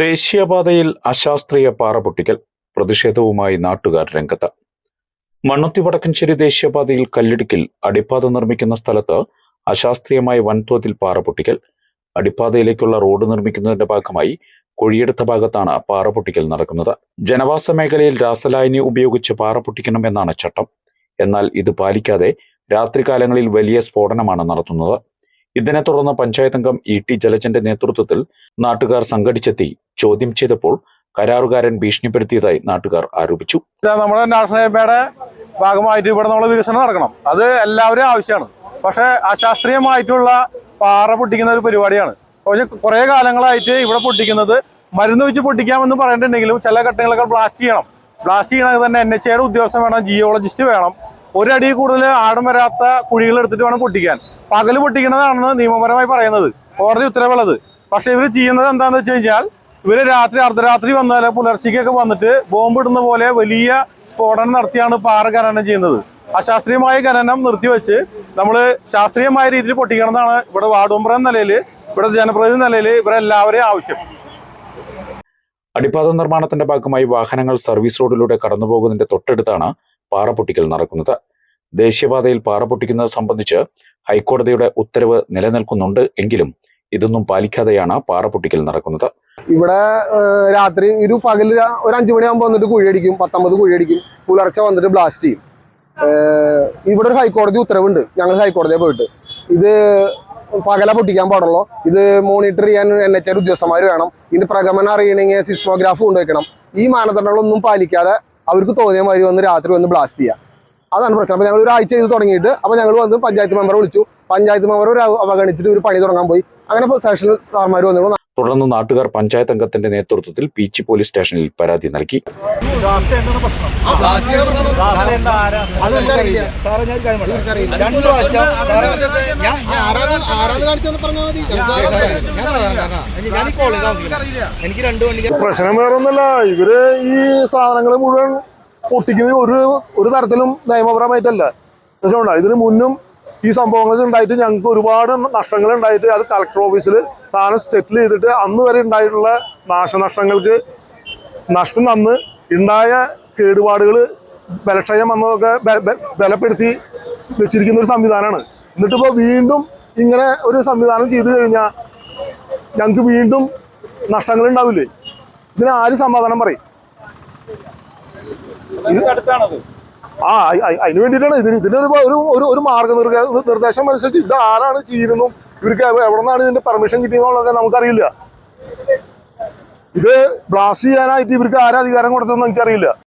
ദേശീയപാതയിൽ അശാസ്ത്രീയ പാറ പൊട്ടിക്കൽ പ്രതിഷേധവുമായി നാട്ടുകാർ രംഗത്ത്. മണ്ണുത്തി വടക്കഞ്ചേരി ദേശീയപാതയിൽ കല്ലിടുക്കിൽ അടിപ്പാത നിർമ്മിക്കുന്ന സ്ഥലത്ത് അശാസ്ത്രീയമായ വൻതോതിൽ പാറ പൊട്ടിക്കൽ അടിപ്പാതയിലേക്കുള്ള റോഡ് നിർമ്മിക്കുന്നതിന്റെ ഭാഗമായി കുഴിയെടുത്ത ഭാഗത്താണ് പാറ പൊട്ടിക്കൽ നടക്കുന്നത്. ജനവാസ മേഖലയിൽ രാസലായനി ഉപയോഗിച്ച് പാറ പൊട്ടിക്കണമെന്നാണ് ചട്ടം. എന്നാൽ ഇത് പാലിക്കാതെ രാത്രികാലങ്ങളിൽ വലിയ സ്ഫോടനമാണ് നടത്തുന്നത്. ഇതിനെ തുടർന്ന് പഞ്ചായത്ത് അംഗം ഇ ടി ജലജന്റെ നേതൃത്വത്തിൽ നാട്ടുകാർ സംഘടിച്ചെത്തി ചോദ്യം ചെയ്തപ്പോൾ കരാറുകാരൻ ഭീഷണിപ്പെടുത്തിയതായി നാട്ടുകാർ ആരോപിച്ചു. നമ്മുടെ നാഷണൽ ഹൈവേയുടെ ഭാഗമായിട്ട് ഇവിടെ നമ്മൾ വികസനം നടക്കണം. അത് എല്ലാവരും ആവശ്യമാണ്. പക്ഷെ അശാസ്ത്രീയമായിട്ടുള്ള പാറ പൊട്ടിക്കുന്ന ഒരു പരിപാടിയാണ്. കുറെ കാലങ്ങളായിട്ട് ഇവിടെ പൊട്ടിക്കുന്നത് മരുന്ന് വെച്ച് പൊട്ടിക്കാമെന്ന് പറഞ്ഞിട്ടുണ്ടെങ്കിലും ചില ഘട്ടങ്ങളൊക്കെ ബ്ലാസ്റ്റ് ചെയ്യണം. ബ്ലാസ്റ്റ് ചെയ്യണമെങ്കിൽ തന്നെ എൻ എച്ച് ഐയുടെ ഉദ്യോഗസ്ഥൻ വേണം ജിയോളജിസ്റ്റ് വേണം. ഒരടി കൂടുതൽ ആഴം വരാത്ത കുഴികൾ എടുത്തിട്ട് വേണം പൊട്ടിക്കാൻ. പകൽ പൊട്ടിക്കുന്നതാണെന്ന് നിയമപരമായി പറയുന്നത്. കോടതി ഉത്തരവുള്ളത് പക്ഷേ ഇവർ ചെയ്യുന്നത് എന്താണെന്ന് വെച്ച് കഴിഞ്ഞാൽ ഇവർ രാത്രി അർദ്ധരാത്രി വന്നാൽ പുലർച്ചയ്ക്കൊക്കെ വന്നിട്ട് ബോംബ് ഇടുന്ന പോലെ വലിയ സ്ഫോടനം നടത്തിയാണ് പാറ ഖനനം ചെയ്യുന്നത്. അശാസ്ത്രീയമായ ഖനനം നിർത്തിവെച്ച് നമ്മൾ ശാസ്ത്രീയമായ രീതിയിൽ പൊട്ടിക്കണം എന്നാണ് ഇവിടെ വാർഡുംബ്ര നിലയിൽ ഇവിടെ ജനപ്രതിനിധി നിലയിൽ ഇവരെല്ലാവരെയും ആവശ്യം. അടിപ്പാത നിർമ്മാണത്തിന്റെ ഭാഗമായി വാഹനങ്ങൾ സർവീസ് റോഡിലൂടെ കടന്നുപോകുന്നതിന്റെ തൊട്ടടുത്താണ് പാറ പൊട്ടിക്കൽ നടക്കുന്നത്. ദേശീയപാതയിൽ പാറ പൊട്ടിക്കുന്നത് സംബന്ധിച്ച് ഹൈക്കോടതിയുടെ ഉത്തരവ് നിലനിൽക്കുന്നുണ്ട് എങ്കിലും ഇതൊന്നും പാലിക്കാതെയാണ് പാറ പൊട്ടിക്കൽ നടക്കുന്നത്. ഇവിടെ രാത്രി ഒരു പകൽ ഒരു അഞ്ചു മണിയാകുമ്പോൾ വന്നിട്ട് കുഴിയടിക്കും. പത്തൊമ്പത് കുഴിയടിക്കും. പുലർച്ചെ വന്നിട്ട് ബ്ലാസ്റ്റ് ചെയ്യും. ഇവിടെ ഒരു ഹൈക്കോടതി ഉത്തരവുണ്ട്. ഞങ്ങൾ ഹൈക്കോടതിയെ പോയിട്ട്. ഇത് പകല പൊട്ടിക്കാൻ പാടുള്ളൂ. ഇത് മോണിറ്റർ ചെയ്യാൻ എൻ എച്ച് ആർ ഉദ്യോഗസ്ഥന്മാർ വേണം. ഇതിന്റെ പ്രഗമനം അറിയണമെങ്കിൽ സിസ്മോഗ്രാഫ് കൊണ്ടുവയ്ക്കണം. ഈ മാനദണ്ഡങ്ങളൊന്നും പാലിക്കാതെ അവർക്ക് തോന്നിയ മാതിരി വന്ന് രാത്രി വന്ന് ബ്ലാസ്റ്റ് ചെയ്യാം. അതാണ് പ്രശ്നം. അപ്പോൾ ഞങ്ങൾ ഒരാഴ്ച ചെയ്ത് തുടങ്ങിയിട്ട് അപ്പോൾ ഞങ്ങൾ വന്ന് പഞ്ചായത്ത് മെമ്പറെ വിളിച്ചു. പഞ്ചായത്ത് മെമ്പർ ഒരു അവ- അവഗണിച്ചിട്ട് ഒരു പണി തുടങ്ങാൻ പോയി. അങ്ങനെ സെഷൻ സാർമാർ വന്നു. തുടർന്ന് നാട്ടുകാർ പഞ്ചായത്ത് അംഗത്തിന്റെ നേതൃത്വത്തിൽ പീച്ചി പോലീസ് സ്റ്റേഷനിൽ പരാതി നൽകി. രണ്ടു പ്രാവശ്യം ഞാൻ ആരാധന കാണിച്ചെന്ന് പറഞ്ഞാൽ മതി. ഞാൻ ഈ എനിക്ക് രണ്ട് വണ്ടി പ്രശ്നം വേറൊന്നുമല്ല. ഇവർ ഈ സാധനങ്ങൾ മുഴുവൻ പൊട്ടിക്കുന്നത് ഒരു ഒരു തരത്തിലും നിയമപരമായിട്ടല്ല. പ്രശ്നമുണ്ടോ ഇതിന് മുന്നും ഈ സംഭവങ്ങൾ ഉണ്ടായിട്ട് ഞങ്ങൾക്ക് ഒരുപാട് നഷ്ടങ്ങൾ ഉണ്ടായിട്ട് അത് കളക്ടർ ഓഫീസിൽ സാധനം സെറ്റിൽ ചെയ്തിട്ട് അന്ന് വരെ ഉണ്ടായിട്ടുള്ള നാശനഷ്ടങ്ങൾക്ക് നഷ്ടം തന്ന് ഉണ്ടായ കേടുപാടുകൾ ബലക്ഷയം വന്നതൊക്കെ ബലപ്പെടുത്തി വെച്ചിരിക്കുന്ന ഒരു സംവിധാനമാണ്. എന്നിട്ടിപ്പോൾ വീണ്ടും ഇങ്ങനെ ഒരു സംവിധാനം ചെയ്തു കഴിഞ്ഞാൽ ഞങ്ങൾക്ക് വീണ്ടും നഷ്ടങ്ങൾ ഉണ്ടാവില്ലേ? ഇതിന് ആര് സമാധാനം പറയും? അയ്- അതിന് വേണ്ടിയിട്ടാണ് ഇതിന് ഇതിനൊരു ഒരു ഒരു മാർഗനിർഗ നിർദ്ദേശം അനുസരിച്ച് ഇത് ആരാണ് ചെയ്യുന്നതും ഇവർക്ക് എവ- എവിടെ നിന്നാണ് ഇതിന്റെ പെർമിഷൻ കിട്ടിയെന്നുള്ളതൊക്കെ നമുക്കറിയില്ല. ഇത് ബ്ലാസ്റ്റ് ചെയ്യാനായിട്ട് ഇവർക്ക് ആരാ അധികാരം കൊടുത്തതെന്ന് എനിക്കറിയില്ല.